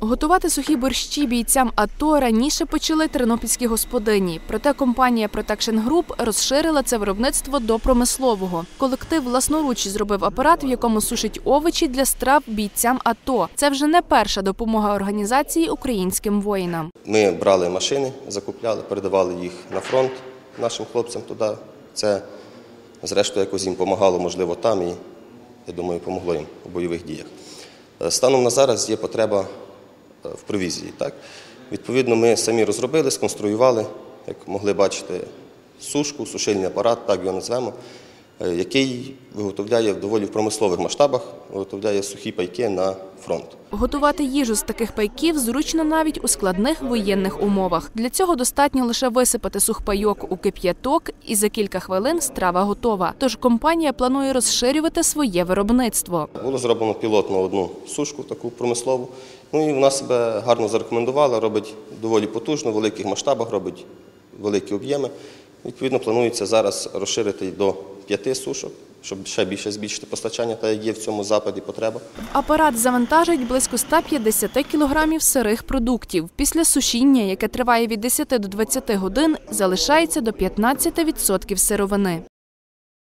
Готувати сухі борщі бійцям АТО раніше почали тернопільські господині. Проте компанія Protection Group розширила це виробництво до промислового. Колектив власноруч зробив апарат, в якому сушить овочі для страв бійцям АТО. Це вже не перша допомога організації українським воїнам. Ми брали машини, закупляли, передавали їх на фронт нашим хлопцям туди. Це, зрештою, якось їм допомагало, можливо, там і, я думаю, допомогло їм у бойових діях. Е, Станом на зараз є потреба в провізії. Так? Відповідно, ми самі розробили, сконструювали, як могли бачити, сушку, сушильний апарат, так його назвемо, який виготовляє в доволі в промислових масштабах, виготовляє сухі пайки на фронт. Готувати їжу з таких пайків зручно навіть у складних воєнних умовах. Для цього достатньо лише висипати сухпайок у кип'яток, і за кілька хвилин страва готова. Тож компанія планує розширювати своє виробництво. Було зроблено пілотну одну сушку, таку промислову. Ну і вона себе гарно зарекомендувала, робить доволі потужно, в великих масштабах, робить великі об'єми. Відповідно, планується зараз розширити до п'яти сушок, щоб ще більше збільшити постачання, та як є в цьому западі потреба. Апарат завантажить близько 150 кілограмів сирих продуктів. Після сушіння, яке триває від 10 до 20 годин, залишається до 15% сировини.